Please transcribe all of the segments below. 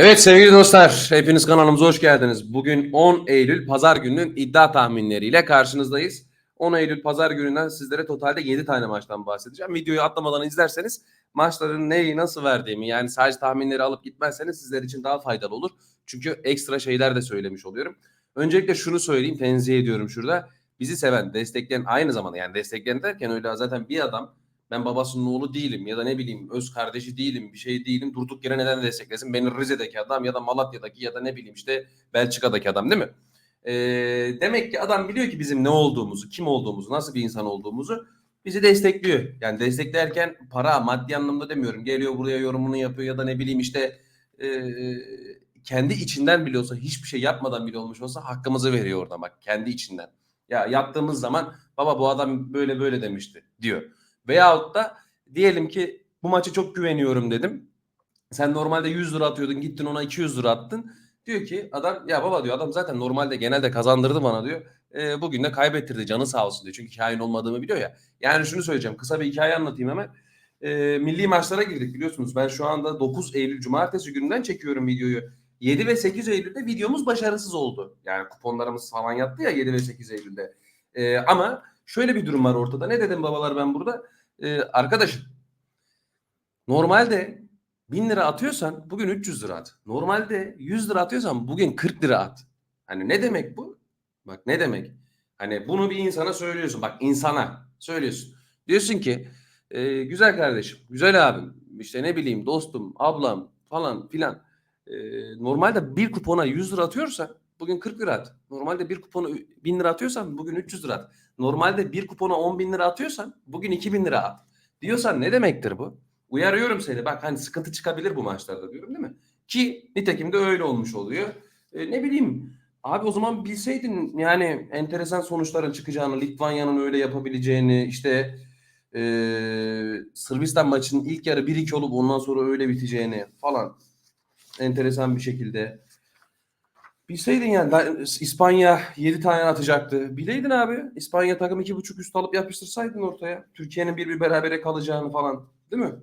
Evet sevgili dostlar, hepiniz kanalımıza hoş geldiniz. Bugün 10 Eylül Pazar gününün iddia tahminleriyle karşınızdayız. 10 Eylül Pazar gününden sizlere totalde 7 tane maçtan bahsedeceğim. Videoyu atlamadan izlerseniz maçların neyi nasıl verdiğimi yani sadece tahminleri alıp gitmezseniz sizler için daha faydalı olur. Çünkü ekstra şeyler de söylemiş oluyorum. Öncelikle şunu söyleyeyim, tenzih ediyorum şurada. Bizi seven, destekleyen aynı zamanda yani destekleyen derken öyle zaten bir adam ben babasının oğlu değilim ya da ne bileyim öz kardeşi değilim bir şey değilim durduk yere neden desteklesin beni Rize'deki adam ya da Malatya'daki ya da ne bileyim işte Belçika'daki adam değil mi? Ee, demek ki adam biliyor ki bizim ne olduğumuzu, kim olduğumuzu, nasıl bir insan olduğumuzu bizi destekliyor. Yani desteklerken para, maddi anlamda demiyorum. Geliyor buraya yorumunu yapıyor ya da ne bileyim işte e, kendi içinden biliyorsa hiçbir şey yapmadan bile olmuş olsa hakkımızı veriyor orada bak kendi içinden. Ya yaptığımız zaman baba bu adam böyle böyle demişti diyor. Veyahut da diyelim ki bu maçı çok güveniyorum dedim. Sen normalde 100 lira atıyordun gittin ona 200 lira attın. Diyor ki adam ya baba diyor adam zaten normalde genelde kazandırdı bana diyor. E, bugün de kaybettirdi canı sağ olsun diyor. Çünkü kain olmadığımı biliyor ya. Yani şunu söyleyeceğim kısa bir hikaye anlatayım hemen. E, milli maçlara girdik biliyorsunuz. Ben şu anda 9 Eylül Cumartesi gününden çekiyorum videoyu. 7 ve 8 Eylül'de videomuz başarısız oldu. Yani kuponlarımız falan yattı ya 7 ve 8 Eylül'de. E, ama şöyle bir durum var ortada. Ne dedim babalar ben burada? Ee, arkadaşım normalde 1000 lira atıyorsan bugün 300 lira at. Normalde 100 lira atıyorsan bugün 40 lira at. Hani ne demek bu? Bak ne demek? Hani bunu bir insana söylüyorsun. Bak insana söylüyorsun. Diyorsun ki e, güzel kardeşim, güzel abim, işte ne bileyim dostum, ablam falan filan. E, normalde bir kupona 100 lira atıyorsa bugün 40 lira at. Normalde bir kupona 1000 lira atıyorsan bugün 300 lira at. Normalde bir kupona 10 bin lira atıyorsan bugün 2000 lira at. Diyorsan ne demektir bu? Uyarıyorum seni bak hani sıkıntı çıkabilir bu maçlarda diyorum değil mi? Ki nitekim de öyle olmuş oluyor. E, ne bileyim abi o zaman bilseydin yani enteresan sonuçların çıkacağını, Litvanya'nın öyle yapabileceğini işte e, Sırbistan maçının ilk yarı 1-2 olup ondan sonra öyle biteceğini falan enteresan bir şekilde Bilseydin yani İspanya 7 tane atacaktı. Bileydin abi. İspanya takım 2.5 üst alıp yapıştırsaydın ortaya. Türkiye'nin bir bir berabere kalacağını falan. Değil mi?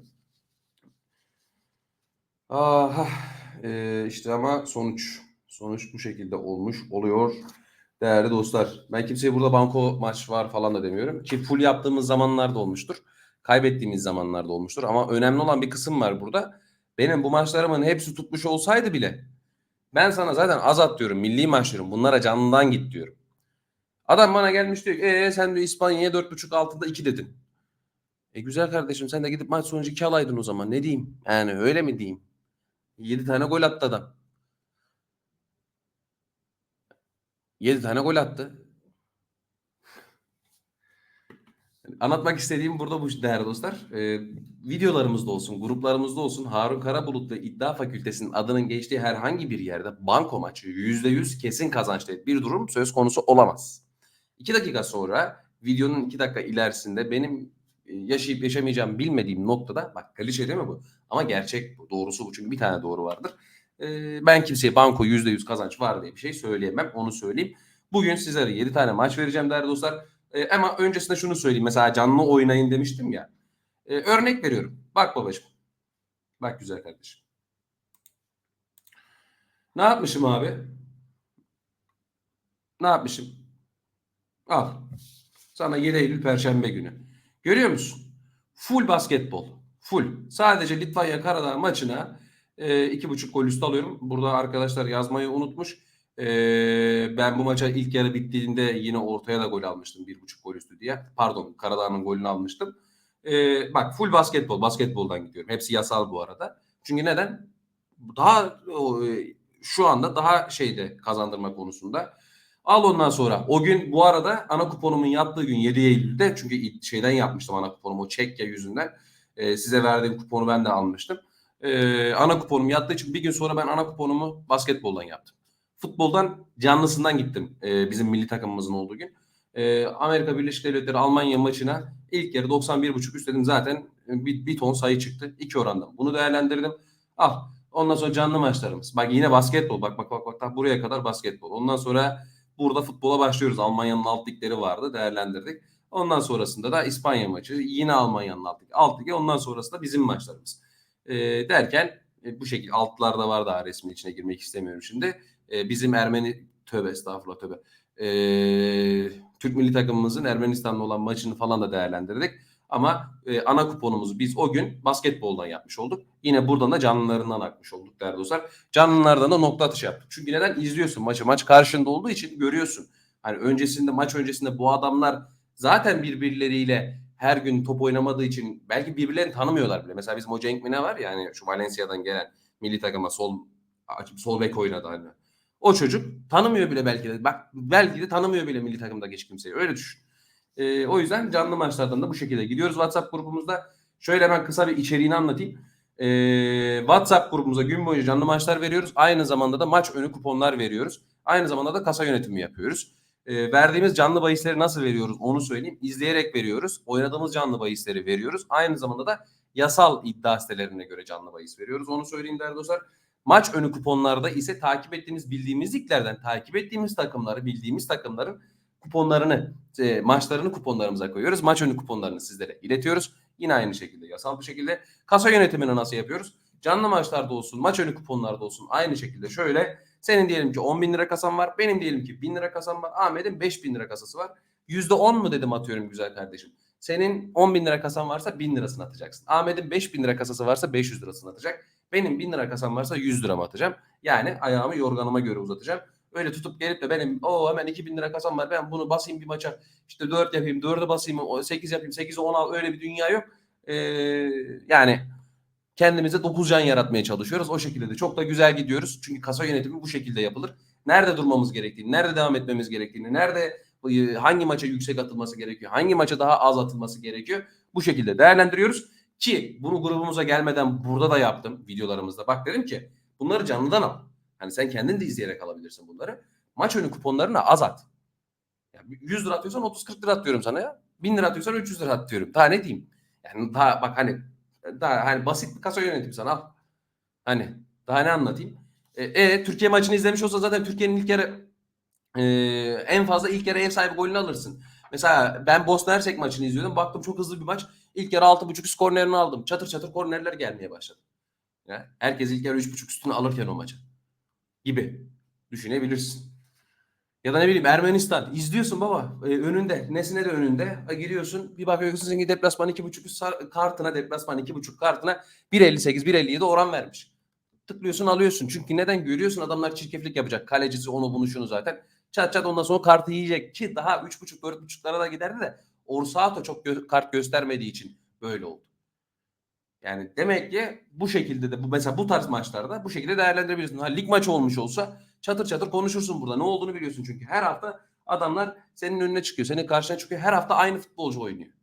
Aha. Ee, işte ama sonuç. Sonuç bu şekilde olmuş oluyor. Değerli dostlar. Ben kimseye burada banko maç var falan da demiyorum. Ki full yaptığımız zamanlarda olmuştur. Kaybettiğimiz zamanlarda olmuştur. Ama önemli olan bir kısım var burada. Benim bu maçlarımın hepsi tutmuş olsaydı bile ben sana zaten az at diyorum. Milli maç diyorum. Bunlara canından git diyorum. Adam bana gelmiş diyor ki ee, sen diyor İspanya'ya 4.5 altında 2 dedin. E güzel kardeşim sen de gidip maç sonucu 2 alaydın o zaman. Ne diyeyim? Yani öyle mi diyeyim? 7 tane gol attı adam. 7 tane gol attı. Anlatmak istediğim burada bu değerli dostlar. Ee, videolarımızda olsun, gruplarımızda olsun Harun Karabulut ve İddia Fakültesi'nin adının geçtiği herhangi bir yerde banko maçı %100 kesin kazançlı bir durum söz konusu olamaz. 2 dakika sonra videonun 2 dakika ilerisinde benim e, yaşayıp yaşamayacağım bilmediğim noktada bak klişe değil mi bu? Ama gerçek bu. Doğrusu bu. Çünkü bir tane doğru vardır. Ee, ben kimseye banko %100 kazanç var diye bir şey söyleyemem. Onu söyleyeyim. Bugün sizlere 7 tane maç vereceğim değerli dostlar. E, ama öncesinde şunu söyleyeyim. Mesela canlı oynayın demiştim ya. E, örnek veriyorum. Bak babacığım. Bak güzel kardeşim. Ne yapmışım abi? Ne yapmışım? Al. Sana 7 Eylül Perşembe günü. Görüyor musun? Full basketbol. Full. Sadece Litvanya Karadağ maçına e, iki buçuk gol üstü alıyorum. Burada arkadaşlar yazmayı unutmuş. Ee, ben bu maça ilk yarı bittiğinde yine ortaya da gol almıştım. Bir buçuk gol üstü diye. Pardon Karadağ'ın golünü almıştım. Ee, bak full basketbol. Basketboldan gidiyorum. Hepsi yasal bu arada. Çünkü neden? Daha e, şu anda daha şeyde kazandırma konusunda. Al ondan sonra. O gün bu arada ana kuponumun yattığı gün 7 Eylül'de çünkü şeyden yapmıştım ana kuponumu o Çekya yüzünden. Ee, size verdiğim kuponu ben de almıştım. Ee, ana kuponum yattığı için bir gün sonra ben ana kuponumu basketboldan yaptım futboldan canlısından gittim e, bizim milli takımımızın olduğu gün. E, Amerika Birleşik Devletleri Almanya maçına ilk yarı 91.5 üstledim zaten bir, bir ton sayı çıktı. iki orandan. Bunu değerlendirdim. Al. Ondan sonra canlı maçlarımız. Bak yine basketbol. Bak bak bak bak buraya kadar basketbol. Ondan sonra burada futbola başlıyoruz. Almanya'nın alt ligleri vardı. Değerlendirdik. Ondan sonrasında da İspanya maçı. Yine Almanya'nın alt ligi. Alt ligi. Ondan sonrasında bizim maçlarımız. E, derken e, bu şekilde altlarda var daha resmin içine girmek istemiyorum şimdi. E, bizim Ermeni tövbe estağfurullah tövbe. E, Türk milli takımımızın Ermenistan'la olan maçını falan da değerlendirdik. Ama e, ana kuponumuzu biz o gün basketboldan yapmış olduk. Yine buradan da canlılarından akmış olduk değerli dostlar. Canlılardan da nokta atışı yaptık. Çünkü neden izliyorsun maçı? Maç karşında olduğu için görüyorsun. Hani öncesinde maç öncesinde bu adamlar zaten birbirleriyle her gün top oynamadığı için belki birbirlerini tanımıyorlar bile. Mesela bizim o Cenk Mine var ya hani şu Valencia'dan gelen milli takıma sol sol bek oynadı hani. O çocuk tanımıyor bile belki de. Bak belki de tanımıyor bile milli takımda geç kimseyi. Öyle düşün. Ee, o yüzden canlı maçlardan da bu şekilde gidiyoruz. WhatsApp grubumuzda şöyle hemen kısa bir içeriğini anlatayım. Ee, WhatsApp grubumuza gün boyunca canlı maçlar veriyoruz. Aynı zamanda da maç önü kuponlar veriyoruz. Aynı zamanda da kasa yönetimi yapıyoruz. Ee, verdiğimiz canlı bahisleri nasıl veriyoruz onu söyleyeyim. İzleyerek veriyoruz. Oynadığımız canlı bahisleri veriyoruz. Aynı zamanda da yasal iddia sitelerine göre canlı bahis veriyoruz. Onu söyleyeyim değerli dostlar. Maç önü kuponlarda ise takip ettiğimiz bildiğimiz liglerden takip ettiğimiz takımları bildiğimiz takımların kuponlarını e, maçlarını kuponlarımıza koyuyoruz. Maç önü kuponlarını sizlere iletiyoruz. Yine aynı şekilde yasal bir şekilde kasa yönetimini nasıl yapıyoruz? Canlı maçlarda olsun, maç önü kuponlarda olsun aynı şekilde şöyle senin diyelim ki 10 bin lira kasan var. Benim diyelim ki 1000 lira kasam var. Ahmet'in 5 bin lira kasası var. %10 mu dedim atıyorum güzel kardeşim. Senin 10 bin lira kasan varsa 1000 lirasını atacaksın. Ahmet'in 5 bin lira kasası varsa 500 lirasını atacak. Benim 1000 lira kasam varsa 100 liramı atacağım. Yani ayağımı yorganıma göre uzatacağım. Öyle tutup gelip de benim o hemen 2000 lira kasam var ben bunu basayım bir maça işte 4 yapayım 4'e basayım 8 yapayım 8'e 10 al öyle bir dünya yok. Ee, yani kendimize 9 can yaratmaya çalışıyoruz. O şekilde de çok da güzel gidiyoruz. Çünkü kasa yönetimi bu şekilde yapılır. Nerede durmamız gerektiğini, nerede devam etmemiz gerektiğini, nerede e, hangi maça yüksek atılması gerekiyor, hangi maça daha az atılması gerekiyor bu şekilde değerlendiriyoruz. Ki bunu grubumuza gelmeden burada da yaptım videolarımızda. Bak dedim ki bunları canlıdan al. Hani sen kendin de izleyerek alabilirsin bunları. Maç önü kuponlarını az at. Yani 100 lira atıyorsan 30-40 lira atıyorum sana ya. 1000 lira atıyorsan 300 lira atıyorum. Daha ne diyeyim? Yani daha bak hani daha hani basit bir kasa yönetimi sana al. Hani daha ne anlatayım? E, e, Türkiye maçını izlemiş olsa zaten Türkiye'nin ilk yarı e, en fazla ilk yarı ev sahibi golünü alırsın. Mesela ben Bosna Hersek maçını izliyordum. Baktım çok hızlı bir maç. İlk yarı 6.5 üst kornerini aldım. Çatır çatır kornerler gelmeye başladı. Yani herkes ilk yarı 3.5 üstünü alırken o maçı. Gibi düşünebilirsin. Ya da ne bileyim Ermenistan izliyorsun baba e, önünde nesine de önünde e, giriyorsun bir bakıyorsun senin deplasman 2.5 üst kartına deplasman 2.5 kartına 1.58 1.57 oran vermiş. Tıklıyorsun alıyorsun çünkü neden görüyorsun adamlar çirkeflik yapacak kalecisi onu bunu şunu zaten çat çat ondan sonra kartı yiyecek ki daha 3.5 4.5'lara da giderdi de Orsato çok gö- kart göstermediği için böyle oldu. Yani demek ki bu şekilde de bu mesela bu tarz maçlarda bu şekilde değerlendirebilirsin. Ha, lig maçı olmuş olsa çatır çatır konuşursun burada. Ne olduğunu biliyorsun çünkü her hafta adamlar senin önüne çıkıyor. Senin karşına çıkıyor. Her hafta aynı futbolcu oynuyor.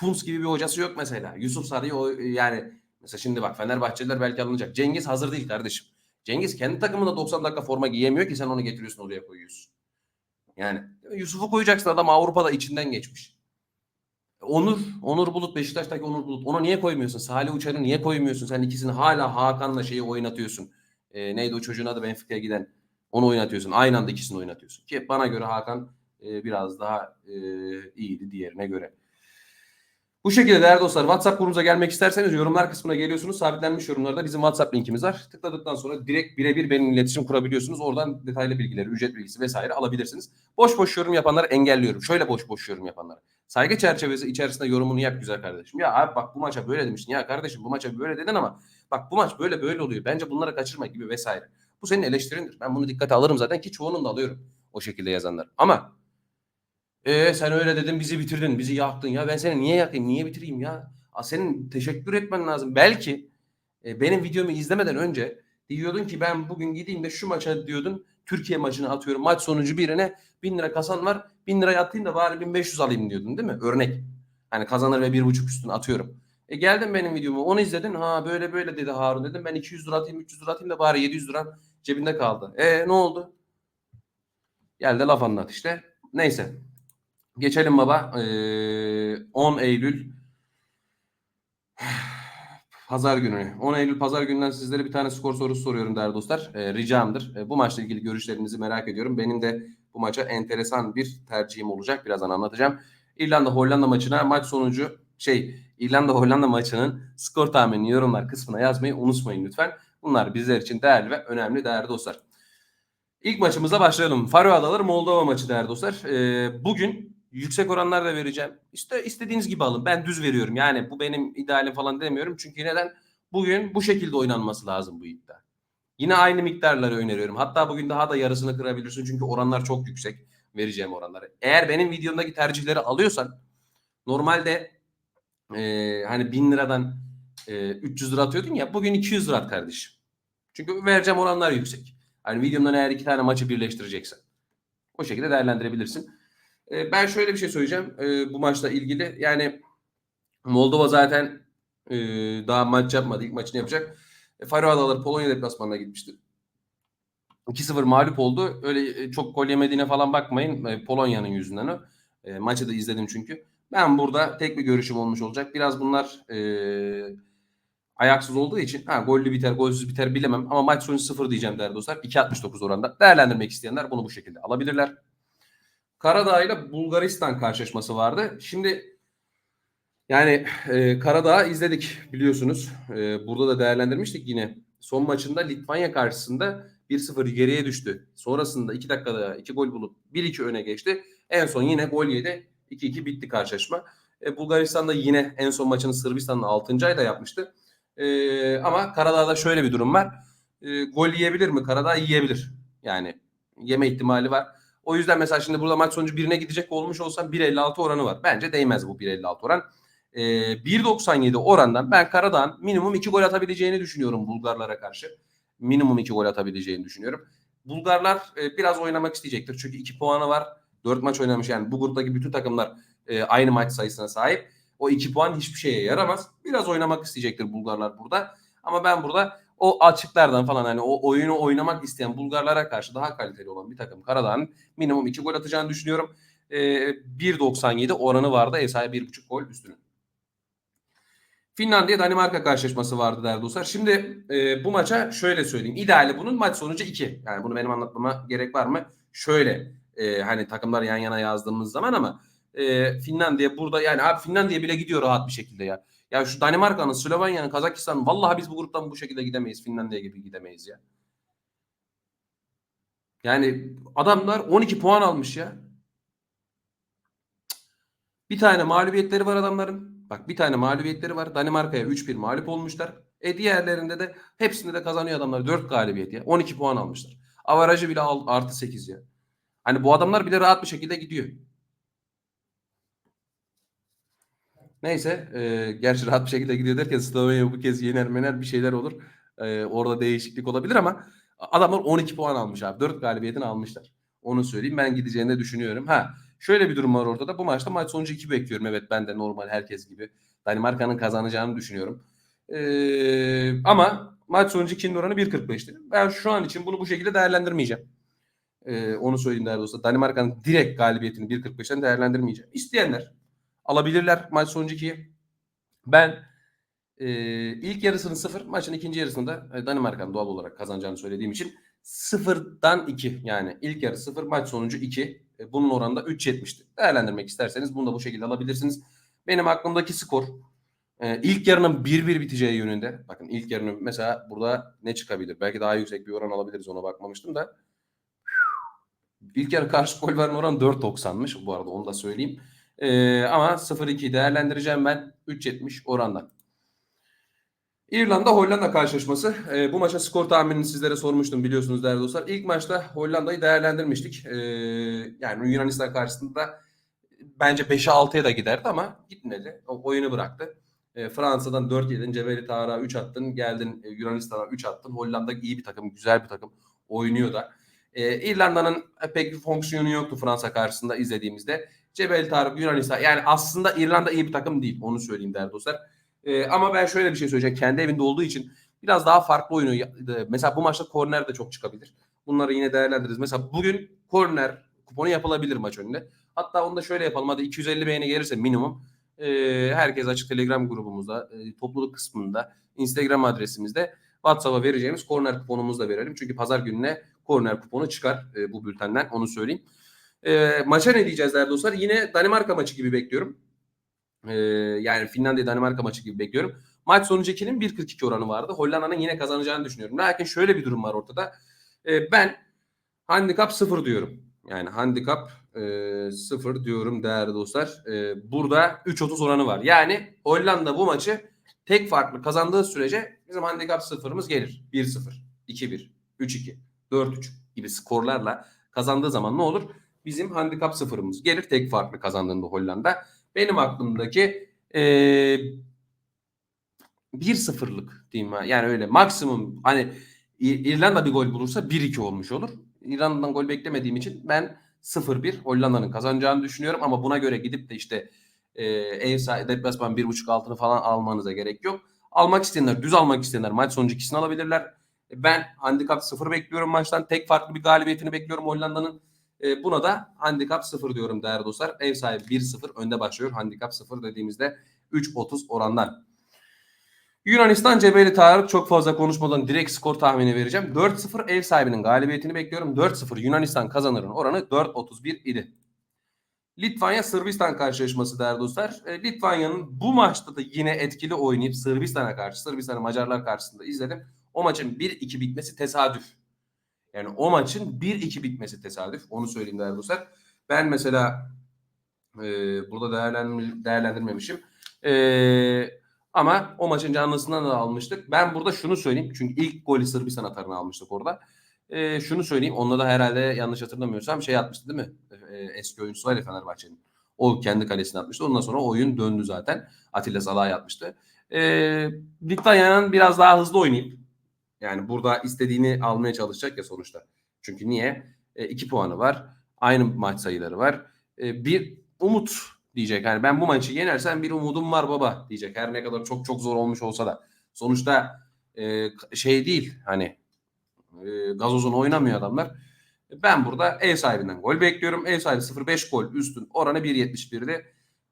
Kuntz gibi bir hocası yok mesela. Yusuf Sarı'yı o yani mesela şimdi bak Fenerbahçeliler belki alınacak. Cengiz hazır değil kardeşim. Cengiz kendi takımında 90 dakika forma giyemiyor ki sen onu getiriyorsun oraya koyuyorsun. Yani Yusuf'u koyacaksın adam Avrupa'da içinden geçmiş. Onur, Onur Bulut Beşiktaş'taki Onur Bulut. Onu niye koymuyorsun? Salih Uçar'ı niye koymuyorsun? Sen ikisini hala Hakan'la şeyi oynatıyorsun. E, neydi o çocuğun adı Benfica'ya giden? Onu oynatıyorsun. Aynı anda ikisini oynatıyorsun. Ki bana göre Hakan e, biraz daha e, iyiydi diğerine göre. Bu şekilde değerli dostlar WhatsApp grubumuza gelmek isterseniz yorumlar kısmına geliyorsunuz. Sabitlenmiş yorumlarda bizim WhatsApp linkimiz var. Tıkladıktan sonra direkt birebir benimle iletişim kurabiliyorsunuz. Oradan detaylı bilgileri, ücret bilgisi vesaire alabilirsiniz. Boş boş yorum yapanları engelliyorum. Şöyle boş boş yorum yapanları. Saygı çerçevesi içerisinde yorumunu yap güzel kardeşim. Ya abi bak bu maça böyle demiştin. Ya kardeşim bu maça böyle dedin ama bak bu maç böyle böyle oluyor. Bence bunları kaçırma gibi vesaire. Bu senin eleştirindir. Ben bunu dikkate alırım zaten ki çoğunun da alıyorum o şekilde yazanlar. Ama e sen öyle dedin bizi bitirdin, bizi yaktın ya. Ben seni niye yakayım, niye bitireyim ya? A, senin teşekkür etmen lazım. Belki e, benim videomu izlemeden önce diyordun ki ben bugün gideyim de şu maça diyordun. Türkiye maçını atıyorum. Maç sonucu birine bin lira kasan var. Bin liraya atayım da bari 1500 alayım diyordun değil mi? Örnek. Hani kazanır ve bir buçuk üstüne atıyorum. E geldin benim videomu onu izledin. Ha böyle böyle dedi Harun dedim. Ben 200 lira atayım 300 lira atayım da bari 700 lira cebinde kaldı. E ne oldu? Geldi laf anlat işte. Neyse. Geçelim baba. Ee, 10 Eylül Pazar günü. 10 Eylül Pazar gününden sizlere bir tane skor sorusu soruyorum değerli dostlar. Ee, ricamdır. Ee, bu maçla ilgili görüşlerinizi merak ediyorum. Benim de bu maça enteresan bir tercihim olacak. Birazdan anlatacağım. İrlanda Hollanda maçına maç sonucu şey İrlanda Hollanda maçının skor tahminini yorumlar kısmına yazmayı unutmayın lütfen. Bunlar bizler için değerli ve önemli değerli dostlar. İlk maçımıza başlayalım. Faroe Adaları Moldova maçı değerli dostlar. Ee, bugün yüksek oranlar da vereceğim. İşte istediğiniz gibi alın. Ben düz veriyorum. Yani bu benim idealim falan demiyorum. Çünkü neden? Bugün bu şekilde oynanması lazım bu iddia. Yine aynı miktarları öneriyorum. Hatta bugün daha da yarısını kırabilirsin. Çünkü oranlar çok yüksek. Vereceğim oranları. Eğer benim videomdaki tercihleri alıyorsan normalde e, hani 1000 liradan e, 300 lira atıyordun ya bugün 200 lira at kardeşim. Çünkü vereceğim oranlar yüksek. Hani videomdan eğer iki tane maçı birleştireceksen. O şekilde değerlendirebilirsin. E, ben şöyle bir şey söyleyeceğim e, bu maçla ilgili. Yani Moldova zaten e, daha maç yapmadı. İlk maçını yapacak. E, Faroe Adaları Polonya deplasmanına gitmişti. 2-0 mağlup oldu. Öyle e, çok gol yemediğine falan bakmayın. Polonya'nın yüzünden o. Maçı da izledim çünkü. Ben burada tek bir görüşüm olmuş olacak. Biraz bunlar ayaksız olduğu için ha gollü biter, golsüz biter bilemem. Ama maç sonu 0 diyeceğim değerli dostlar. 2.69 oranda. Değerlendirmek isteyenler bunu bu şekilde alabilirler. Karadağ ile Bulgaristan karşılaşması vardı. Şimdi yani e, Karadağ'ı izledik biliyorsunuz. E, burada da değerlendirmiştik yine. Son maçında Litvanya karşısında 1-0 geriye düştü. Sonrasında 2 dakikada 2 gol bulup 1-2 öne geçti. En son yine gol yedi. 2-2 bitti karşılaşma. E, Bulgaristan'da yine en son maçını Sırbistan'ın 6. ayda yapmıştı. E, ama Karadağ'da şöyle bir durum var. E, gol yiyebilir mi? Karadağ yiyebilir. Yani yeme ihtimali var. O yüzden mesela şimdi burada maç sonucu birine gidecek olmuş olsam 1.56 oranı var. Bence değmez bu 1.56 oran. E, 1.97 orandan ben Karadağ'ın minimum 2 gol atabileceğini düşünüyorum Bulgarlara karşı. Minimum 2 gol atabileceğini düşünüyorum. Bulgarlar e, biraz oynamak isteyecektir. Çünkü 2 puanı var. 4 maç oynamış yani bu gruptaki bütün takımlar e, aynı maç sayısına sahip. O 2 puan hiçbir şeye yaramaz. Biraz oynamak isteyecektir Bulgarlar burada. Ama ben burada o açıklardan falan hani o oyunu oynamak isteyen Bulgarlara karşı daha kaliteli olan bir takım Karadağ'ın minimum 2 gol atacağını düşünüyorum. E, 1.97 oranı vardı. Ev sahibi 1.5 gol üstüne. Finlandiya Danimarka karşılaşması vardı değerli dostlar. Şimdi e, bu maça şöyle söyleyeyim. İdeali bunun maç sonucu 2. Yani bunu benim anlatmama gerek var mı? Şöyle e, hani takımlar yan yana yazdığımız zaman ama e, Finlandiya burada yani abi Finlandiya bile gidiyor rahat bir şekilde ya. Ya şu Danimarka'nın, Slovenya'nın, Kazakistan'ın vallahi biz bu gruptan bu şekilde gidemeyiz. Finlandiya gibi gidemeyiz ya. Yani adamlar 12 puan almış ya. Bir tane mağlubiyetleri var adamların. Bak bir tane mağlubiyetleri var. Danimarka'ya 3-1 mağlup olmuşlar. E diğerlerinde de hepsinde de kazanıyor adamlar. 4 galibiyet ya. 12 puan almışlar. Avarajı bile artı 8 ya. Hani bu adamlar bile rahat bir şekilde gidiyor. Neyse e, gerçi rahat bir şekilde gidiyor derken Slovenya bu kez yener mener bir şeyler olur. E, orada değişiklik olabilir ama adamlar 12 puan almış abi. 4 galibiyetini almışlar. Onu söyleyeyim ben gideceğini de düşünüyorum. Ha şöyle bir durum var ortada. Bu maçta maç sonucu 2 bekliyorum. Evet ben de normal herkes gibi. Danimarka'nın kazanacağını düşünüyorum. E, ama maç sonucu 2'nin oranı 1.45'ti. Ben şu an için bunu bu şekilde değerlendirmeyeceğim. E, onu söyleyeyim değerli dostlar. Danimarka'nın direkt galibiyetini 1.45'ten değerlendirmeyeceğim. İsteyenler alabilirler maç sonucu 2'yi. Ben e, ilk yarısını 0, maçın ikinci yarısında e, Danimarka'nın doğal olarak kazanacağını söylediğim için 0'dan 2 yani ilk yarı 0, maç sonucu 2. E, bunun oranında 3.70'ti. Değerlendirmek isterseniz bunu da bu şekilde alabilirsiniz. Benim aklımdaki skor e, ilk yarının 1-1 biteceği yönünde. Bakın ilk yarının mesela burada ne çıkabilir? Belki daha yüksek bir oran alabiliriz ona bakmamıştım da. İlk yarı karşı gol veren oran 4.90'mış bu arada onu da söyleyeyim. Ee, ama 0-2 değerlendireceğim ben 3.70 orandan. İrlanda Hollanda karşılaşması. Ee, bu maça skor tahminini sizlere sormuştum biliyorsunuz değerli dostlar. İlk maçta Hollanda'yı değerlendirmiştik. Ee, yani Yunanistan karşısında bence 5'e 6'ya da giderdi ama gitmedi. O oyunu bıraktı. Ee, Fransa'dan 4 yedin, Cebeli Tarık'a 3 attın, geldin Yunanistan'a 3 attın. Hollanda iyi bir takım, güzel bir takım. Oynuyor da. Ee, İrlanda'nın pek bir fonksiyonu yoktu Fransa karşısında izlediğimizde. Cebel Tarık Yunanistan yani aslında İrlanda iyi bir takım değil onu söyleyeyim değerli dostlar. Ee, ama ben şöyle bir şey söyleyeceğim kendi evinde olduğu için biraz daha farklı oyunu mesela bu maçta korner de çok çıkabilir. Bunları yine değerlendiririz. Mesela bugün korner kuponu yapılabilir maç önünde. Hatta onu da şöyle yapalım hadi 250 beğeni gelirse minimum e, herkes açık Telegram grubumuzda e, topluluk kısmında Instagram adresimizde WhatsApp'a vereceğimiz korner kuponumuzu da verelim. Çünkü pazar gününe korner kuponu çıkar e, bu bültenden onu söyleyeyim. E, maça ne diyeceğiz değerli dostlar? Yine Danimarka maçı gibi bekliyorum. Ee, yani Finlandiya Danimarka maçı gibi bekliyorum. Maç sonucu 2'nin 1.42 oranı vardı. Hollanda'nın yine kazanacağını düşünüyorum. Lakin şöyle bir durum var ortada. Ee, ben handikap 0 diyorum. Yani handikap e, 0 diyorum değerli dostlar. Ee, burada 3.30 oranı var. Yani Hollanda bu maçı tek farklı kazandığı sürece bizim handikap sıfırımız gelir. 1-0, 2-1, 3-2, 4-3 gibi skorlarla kazandığı zaman ne olur? Bizim handikap sıfırımız gelir tek farklı kazandığında Hollanda. Benim aklımdaki e, 1-0'lık diyeyim ben. Yani öyle maksimum hani İrlanda bir gol bulursa 1-2 olmuş olur. İrlanda'dan gol beklemediğim için ben 0-1 Hollanda'nın kazanacağını düşünüyorum ama buna göre gidip de işte e, ev sahibi deplasman 1.5 altını falan almanıza gerek yok. Almak isteyenler, düz almak isteyenler maç sonucu ikisini alabilirler. Ben handikap 0 bekliyorum maçtan. Tek farklı bir galibiyetini bekliyorum Hollanda'nın. E, buna da handikap 0 diyorum değerli dostlar. Ev sahibi 1-0 önde başlıyor. Handikap 0 dediğimizde 3.30 orandan. Yunanistan Cebeli Tarık çok fazla konuşmadan direkt skor tahmini vereceğim. 4-0 ev sahibinin galibiyetini bekliyorum. 4-0 Yunanistan kazanırın oranı 4.31 idi. Litvanya Sırbistan karşılaşması değerli dostlar. E, Litvanya'nın bu maçta da yine etkili oynayıp Sırbistan'a karşı, Sırbistan'ı Macarlar karşısında izledim. O maçın 1-2 bitmesi tesadüf. Yani o maçın 1-2 bitmesi tesadüf. Onu söyleyeyim değerli dostlar. Ben mesela e, burada değerlendir, değerlendirmemişim. E, ama o maçın canlısından da almıştık. Ben burada şunu söyleyeyim. Çünkü ilk golü Sırbistan atarını almıştık orada. E, şunu söyleyeyim. Onda da herhalde yanlış hatırlamıyorsam şey atmıştı değil mi? E, eski oyuncusu var ya Fenerbahçe'nin. O kendi kalesine atmıştı. Ondan sonra oyun döndü zaten. Atilla Salah'a atmıştı. E, Litvanya'nın biraz daha hızlı oynayıp yani burada istediğini almaya çalışacak ya sonuçta. Çünkü niye? E, iki puanı var. Aynı maç sayıları var. E, bir umut diyecek. Yani ben bu maçı yenersem bir umudum var baba diyecek. Her ne kadar çok çok zor olmuş olsa da. Sonuçta e, şey değil hani e, gazozun oynamıyor adamlar. Ben burada ev sahibinden gol bekliyorum. Ev sahibi 0-5 gol üstün oranı 1.71'de.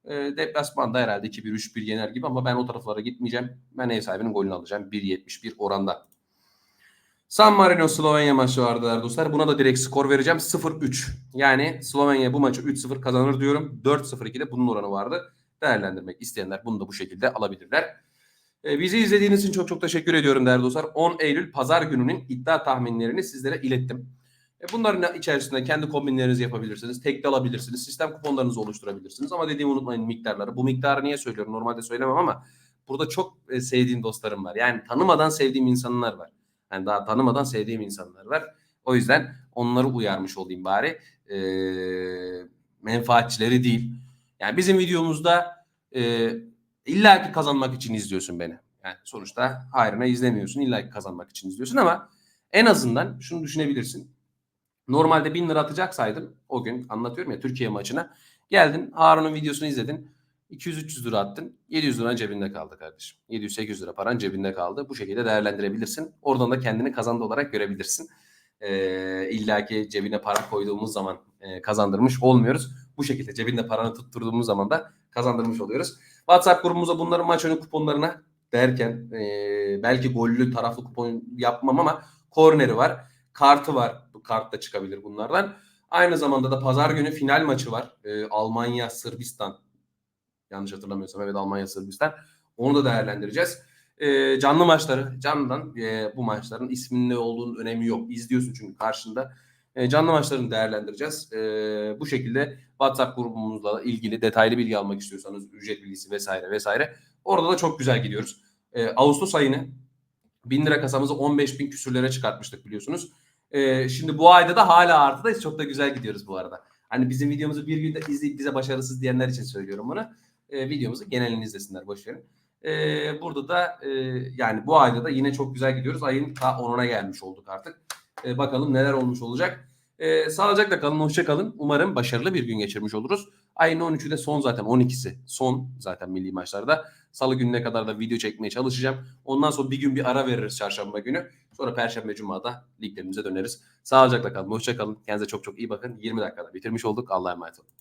E, deplasmanda herhalde 2-1 3-1 yener gibi ama ben o taraflara gitmeyeceğim. Ben ev sahibinin golünü alacağım 1.71 oranda. San Marino Slovenya maçı vardı dostlar. Buna da direkt skor vereceğim. 0-3. Yani Slovenya bu maçı 3-0 kazanır diyorum. 4-0-2'de bunun oranı vardı. Değerlendirmek isteyenler bunu da bu şekilde alabilirler. Ee, bizi izlediğiniz için çok çok teşekkür ediyorum değerli dostlar. 10 Eylül pazar gününün iddia tahminlerini sizlere ilettim. E, Bunların içerisinde kendi kombinlerinizi yapabilirsiniz. Tek de alabilirsiniz. Sistem kuponlarınızı oluşturabilirsiniz. Ama dediğimi unutmayın miktarları. Bu miktarı niye söylüyorum? Normalde söylemem ama burada çok e, sevdiğim dostlarım var. Yani tanımadan sevdiğim insanlar var. Yani daha tanımadan sevdiğim insanlar var. O yüzden onları uyarmış olayım bari. E, menfaatçileri değil. Yani bizim videomuzda e, illaki kazanmak için izliyorsun beni. Yani sonuçta hayrına izlemiyorsun. illaki kazanmak için izliyorsun ama en azından şunu düşünebilirsin. Normalde 1000 lira atacaksaydım o gün anlatıyorum ya Türkiye maçına. Geldin Harun'un videosunu izledin. 200-300 lira attın. 700 lira cebinde kaldı kardeşim. 700-800 lira paran cebinde kaldı. Bu şekilde değerlendirebilirsin. Oradan da kendini kazandı olarak görebilirsin. Ee, İlla ki cebine para koyduğumuz zaman e, kazandırmış olmuyoruz. Bu şekilde cebinde paranı tutturduğumuz zaman da kazandırmış oluyoruz. WhatsApp grubumuza bunların maç önü kuponlarına derken e, belki gollü taraflı kupon yapmam ama korneri var. Kartı var. Bu kart da çıkabilir bunlardan. Aynı zamanda da pazar günü final maçı var. E, Almanya, Sırbistan. Yanlış hatırlamıyorsam evet Almanya, Sırbistan. Onu da değerlendireceğiz. E, canlı maçları. Canlıdan e, bu maçların isminin ne olduğunun önemi yok. İzliyorsun çünkü karşında. E, canlı maçlarını değerlendireceğiz. E, bu şekilde WhatsApp grubumuzla ilgili detaylı bilgi almak istiyorsanız ücret bilgisi vesaire vesaire. Orada da çok güzel gidiyoruz. E, Ağustos ayını 1000 lira kasamızı 15 bin küsürlere çıkartmıştık biliyorsunuz. E, şimdi bu ayda da hala artıdayız. Çok da güzel gidiyoruz bu arada. Hani bizim videomuzu bir günde izleyip bize başarısız diyenler için söylüyorum bunu. E, videomuzu genelini izlesinler boş verin. E, burada da e, yani bu ayda da yine çok güzel gidiyoruz. Ayın ta 10'una gelmiş olduk artık. E, bakalım neler olmuş olacak. E, sağlıcakla kalın, hoşça kalın. Umarım başarılı bir gün geçirmiş oluruz. Ayın 13'ü de son zaten 12'si. Son zaten milli maçlarda. Salı gününe kadar da video çekmeye çalışacağım. Ondan sonra bir gün bir ara veririz çarşamba günü. Sonra perşembe cumada liglerimize döneriz. Sağlıcakla kalın, hoşça kalın. Kendinize çok çok iyi bakın. 20 dakikada bitirmiş olduk. Allah'a emanet olun.